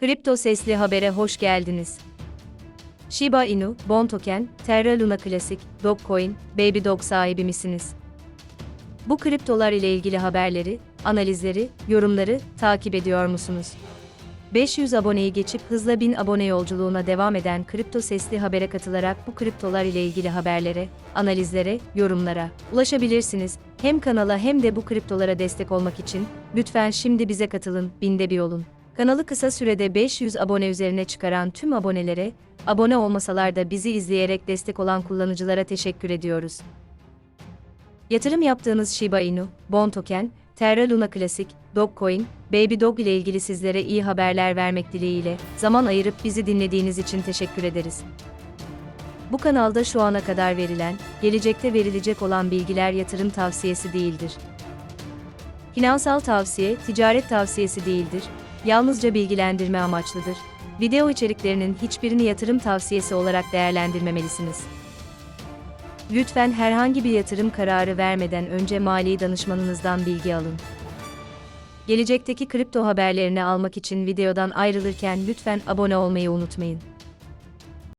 Kripto Sesli Haber'e hoş geldiniz. Shiba Inu, Bon Token, Terra Luna Classic, Dogecoin, Baby Dog sahibi misiniz? Bu kriptolar ile ilgili haberleri, analizleri, yorumları takip ediyor musunuz? 500 aboneyi geçip hızla 1000 abone yolculuğuna devam eden Kripto Sesli Haber'e katılarak bu kriptolar ile ilgili haberlere, analizlere, yorumlara ulaşabilirsiniz. Hem kanala hem de bu kriptolara destek olmak için lütfen şimdi bize katılın, binde bir olun. Kanalı kısa sürede 500 abone üzerine çıkaran tüm abonelere, abone olmasalar da bizi izleyerek destek olan kullanıcılara teşekkür ediyoruz. Yatırım yaptığınız Shiba Inu, Bon Token, Terra Luna Classic, Dogecoin, Baby Dog ile ilgili sizlere iyi haberler vermek dileğiyle, zaman ayırıp bizi dinlediğiniz için teşekkür ederiz. Bu kanalda şu ana kadar verilen, gelecekte verilecek olan bilgiler yatırım tavsiyesi değildir. Finansal tavsiye, ticaret tavsiyesi değildir, yalnızca bilgilendirme amaçlıdır. Video içeriklerinin hiçbirini yatırım tavsiyesi olarak değerlendirmemelisiniz. Lütfen herhangi bir yatırım kararı vermeden önce mali danışmanınızdan bilgi alın. Gelecekteki kripto haberlerini almak için videodan ayrılırken lütfen abone olmayı unutmayın.